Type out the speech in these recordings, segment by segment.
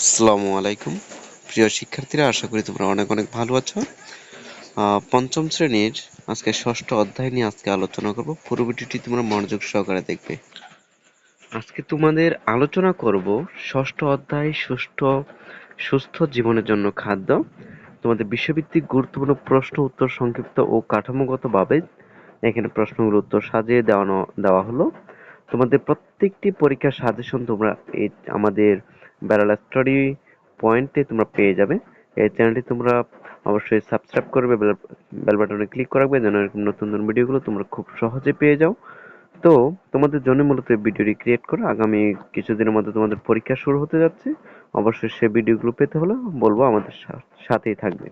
আসসালামু আলাইকুম। প্রিয় শিক্ষার্থীরা, আশা করি তোমরা অনেক অনেক ভালো আছো। পঞ্চম শ্রেণির আজকে ষষ্ঠ অধ্যায় নিয়ে আজকে আলোচনা করব। পুরো ভিডিওটি তোমরা মনোযোগ সহকারে দেখবে। আজকে তোমাদের আলোচনা করব ষষ্ঠ অধ্যায় সুস্থ সুস্থ জীবনের জন্য খাদ্য। তোমাদের বিশ্বভিত্তিক গুরুত্বপূর্ণ প্রশ্ন, উত্তর সংক্ষিপ্ত ও কাঠামোগতভাবে এখানে প্রশ্নগুলোর উত্তর সাজিয়ে দেওয়ানো, দেওয়া হলো। তোমাদের প্রত্যেকটি পরীক্ষার সাজেশন তোমরা এই আমাদের বেলালা স্টাডি পয়েন্টে তোমরা পেয়ে যাবে। এই চ্যানেলটি তোমরা অবশ্যই সাবস্ক্রাইব করবে, বেল বাটনে ক্লিক করবে যেন এরকম নতুন নতুন ভিডিওগুলো তোমরা খুব সহজে পেয়ে যাও। তো, তোমাদের জন্য মূলত এই ভিডিওটি ক্রিয়েট করে। আগামী কিছুদিনের মধ্যে তোমাদের পরীক্ষা শুরু হতে যাচ্ছে। অবশ্যই সে ভিডিওগুলো পেতে হলে বলব আমাদের সাথেই থাকবে।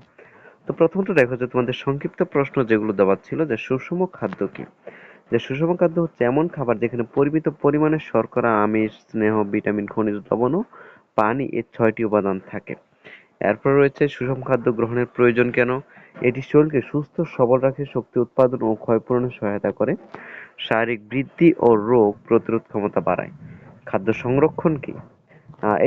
তো প্রথমত দেখো যে তোমাদের সংক্ষিপ্ত প্রশ্ন যেগুলো দেওয়া ছিল যে সুষম খাদ্য কি? যে সুষম খাদ্য হচ্ছে এমন খাবার যেখানে পরিমিত পরিমাণে শর্করা, আমিষ, স্নেহ, ভিটামিন, খনিজ, লবণ ও পানি এর ছয়টি উপাদান থাকে। এরপর রয়েছে সুষম খাদ্য গ্রহণের প্রয়োজন কেন? এটি শরীরকে সুস্থ, সবল রাখে, শক্তি উৎপাদন ও ক্ষয়পূরণে সহায়তা করে। শারীরিক বৃদ্ধি ও রোগ প্রতিরোধ ক্ষমতা বাড়ায়। খাদ্য সংরক্ষণ কি?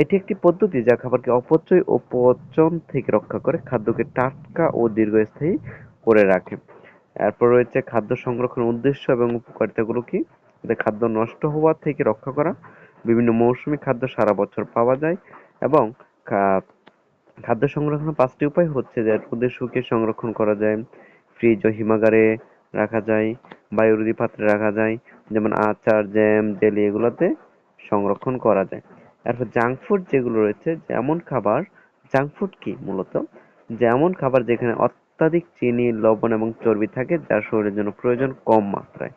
এটি একটি পদ্ধতি যা খাবারকে অপচয় ও পচন থেকে রক্ষা করে, খাদ্যকে টাটকা ও দীর্ঘস্থায়ী করে রাখে। এরপর রয়েছে খাদ্য সংরক্ষণের উদ্দেশ্য এবং উপকারিতাগুলো কি? খাদ্য নষ্ট হওয়া থেকে রক্ষা করা বিভিন্ন মৌসুমী খাদ্য সারা বছর পাওয়া যায় এবং খাদ্য সংরক্ষণের পাঁচটি উপায় হচ্ছে যে রোদে শুকিয়ে সংরক্ষণ করা যায় ফ্রিজ ও হিমাগারে রাখা যায়, বায়ুরোধী পাত্রে রাখা যায়, যেমন আচার জ্যাম জেলি এগুলোতে সংরক্ষণ করা যায়। এরপর জাঙ্ক ফুড যেগুলো রয়েছে, যেমন খাবার জাঙ্ক ফুড কি মূলত? যেমন খাবার যেখানে অত্যাধিক চিনি, লবণ এবং চর্বি থাকে, যা শরীরের জন্য প্রয়োজন কম মাত্রায়।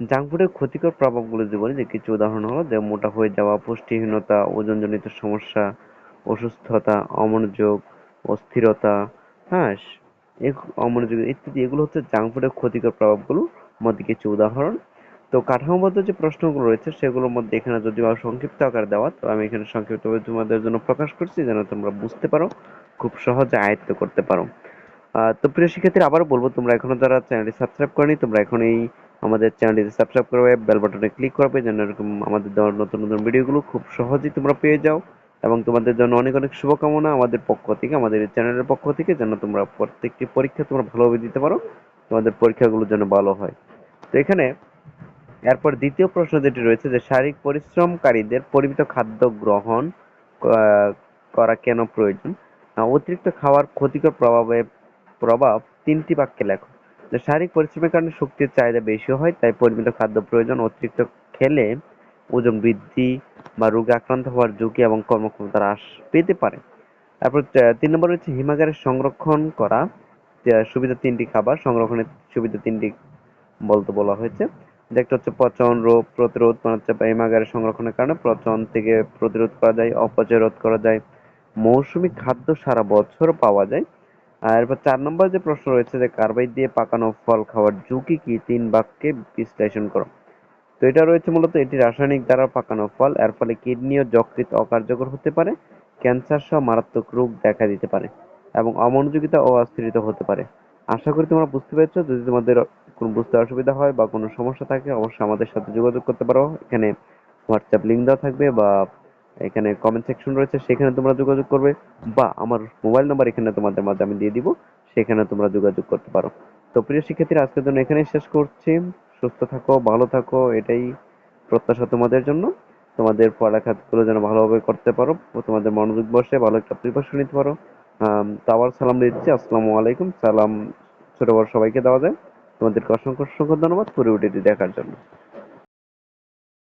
জাঙ্ক ফুডের ক্ষতিকর প্রভাবগুলো জীবনে যে কিছু উদাহরণ হলো, যে মোটা হয়ে যাওয়া, পুষ্টিহীনতা, ওজনজনিত সমস্যা, অসুস্থতা, অমনোযোগ, অস্থিরতা হ্যাঁ অমনোযোগ ইত্যাদি, এগুলো হচ্ছে জাঙ্ক ফুডের ক্ষতিকর প্রভাবগুলো মধ্যে কিছু উদাহরণ। তো কাঠামোবদ্ধ যে প্রশ্নগুলো রয়েছে, সেগুলোর মধ্যে এখানে যদি সংক্ষিপ্ত আকার দেওয়া, তো আমি এখানে সংক্ষিপ্তভাবে তোমাদের জন্য প্রকাশ করছি, যেন তোমরা বুঝতে পারো, খুব সহজে আয়ত্ত করতে পারো। তো প্রিয় শিক্ষার্থীরা, আবারও বলব, তোমরা এখনও যারা চ্যানেলটি সাবস্ক্রাইব করনি, তোমরা এখন এই আমাদের চ্যানেলটিতে সাবস্ক্রাইব করবে বেল বাটনে ক্লিক করবে, যেন এরকম আমাদের দেওয়ার নতুন নতুন ভিডিওগুলো খুব সহজেই তোমরা পেয়ে যাও। এবং তোমাদের জন্য অনেক অনেক শুভকামনা আমাদের পক্ষ থেকে, আমাদের চ্যানেলের পক্ষ থেকে, যেন তোমরা প্রত্যেকটি পরীক্ষা তোমরা ভালোভাবে দিতে পারো, তোমাদের পরীক্ষাগুলো যেন ভালো হয়। তো এখানে এরপর দ্বিতীয় প্রশ্ন যেটি রয়েছে যে, শারীরিক পরিশ্রমকারীদের পরিমিত খাদ্য গ্রহণ করা কেন প্রয়োজন? অতিরিক্ত খাওয়ার ক্ষতিকর প্রভাবে, প্রভাব তিনটি বাক্যে লেখো। শারীরিক পরিশ্রমের কারণে শক্তির চাহিদা বেশি হয়, তাই পরিমিত খাদ্য প্রয়োজন, অতিরিক্ত খেলে ওজন বৃদ্ধি বা রোগে আক্রান্ত হওয়ার ঝুঁকি এবং কর্মক্ষমতা হ্রাস পেতে পারে। তারপর তিন নম্বর হচ্ছে হিমাগারে সংরক্ষণ করা। সুবিধা তিনটি খাবার সংরক্ষণের সুবিধা তিনটি বলতে বলা হয়েছে। একটা হচ্ছে পচন রোগ প্রতিরোধ মানে হচ্ছে হিমাগারে সংরক্ষণের কারণে পচন থেকে প্রতিরোধ করা যায়, অপচয় রোধ করা যায়। মৌসুমী খাদ্য সারা বছর পাওয়া যায়। এরপর চার নম্বর যে প্রশ্ন রয়েছে যে কার্বাইড দিয়ে পাকানো ফল খাওয়ার ঝুঁকি কি? তিন বাক্যে বিশ্লেষণ করো। তো এটা রয়েছে মূলত এটি রাসায়নিক দ্বারা পাকানো ফল, এর ফলে কিডনি ও যকৃৎ অকার্যকর হতে পারে, ক্যান্সার সহ মারাত্মক রোগ দেখা দিতে পারে এবং অমনোযোগিতা ও অস্থিরতা হতে পারে। আশা করি তোমরা বুঝতে পেরেছ, যদি তোমাদের কোনো বুঝতে অসুবিধা হয় বা কোনো সমস্যা থাকে, অবশ্যই আমাদের সাথে যোগাযোগ করতে পারো। এখানে হোয়াটসঅ্যাপ লিঙ্ক দেওয়া থাকবে বা এখানে কমেন্ট সেকশন রয়েছে, সেখানে তোমরা যোগাযোগ করবে বা আমার মোবাইল নাম্বার এখানে তোমাদের মাঝে আমি দিয়ে দিব, সেখানে তোমরা যোগাযোগ করতে পারো। তো প্রিয় শিক্ষার্থীরা, আজকের জন্য এখানেই শেষ করছি। সুস্থ থাকো, ভালো থাকো, এটাই প্রত্যাশা তোমাদের জন্য। তোমাদের পড়ালেখাগুলো যেন ভালোভাবে করতে পারো তোমাদের মনোযোগ বসে ভালো একটা প্রিপারেশন নিতে পারো। তো আবার সালাম দিচ্ছি। আসসালামু আলাইকুম। সালাম ছোট বড় সবাইকে দেওয়া যায়। তোমাদেরকে অসংখ্য অসংখ্য ধন্যবাদ। পুরো দেখার জন্য।